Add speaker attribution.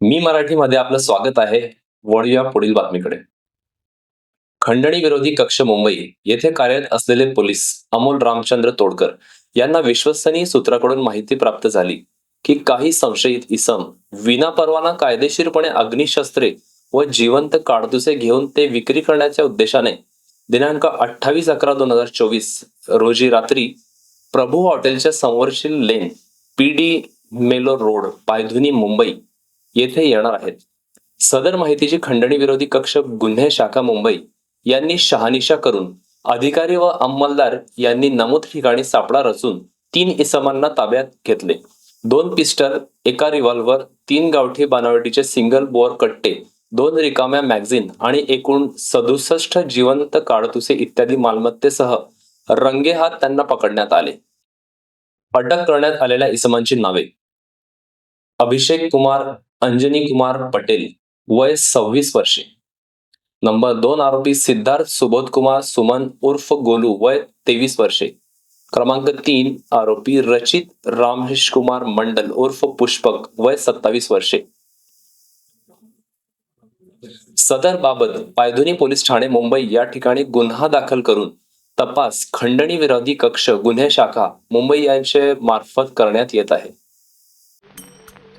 Speaker 1: मी मराठीमध्ये आपलं स्वागत आहे. वळूया पुढील बातमीकडे. खंडणी विरोधी कक्ष मुंबई येथे कार्यरत असलेले पोलीस अमोल रामचंद्र तोडकर यांना विश्वसनीय सूत्राकडून माहिती प्राप्त झाली की काही संशयित इसम विनापरवाना कायदेशीरपणे अग्निशस्त्रे व जिवंत काडतुसे घेऊन ते विक्री करण्याच्या उद्देशाने दिनांक अठ्ठावीस अकरा दोन हजार चोवीस रोजी रात्री प्रभू हॉटेलच्या समोरशील lane P D Mello road Pydhonie Mumbai येथे येणार आहेत. सदर माहितीची खंडणी विरोधी कक्ष गुन्हे शाखा मुंबई यांनी शहानिशा करून अधिकारी व अंमलदार यांनी नमूद ठिकाणी सापळा रचून तीन इसमांना ताब्यात घेतले. दोन पिस्टल एका रिव्हॉल्व्हर तीन गावठी बनावटीचे सिंगल बोअर कट्टे दोन रिकाम्या मॅगझिन आणि एकूण सदुसष्ट जिवंत काडतुसे इत्यादी मालमत्तेसह रंगेहात त्यांना पकडण्यात आले. अटक करण्यात आलेल्या इसमांची नावे. अभिषेक कुमार अंजनी कुमार पटेल वय सव्वीस वर्षे. नंबर दोन आरोपी सिद्धार्थ सुबोध कुमार सुमन उर्फ गोलू वय तेवीस वर्षे. क्रमांक तीन आरोपी रचित रामहेश कुमार मंडल उर्फ पुष्पक वय सत्तावीस वर्षे. सदर बाबत पायधुनी पोलीस ठाणे मुंबई या ठिकाणी गुन्हा दाखल करून तपास खंडणी विरोधी कक्ष गुन्हे शाखा मुंबई यांचे मार्फत करण्यात येत आहे.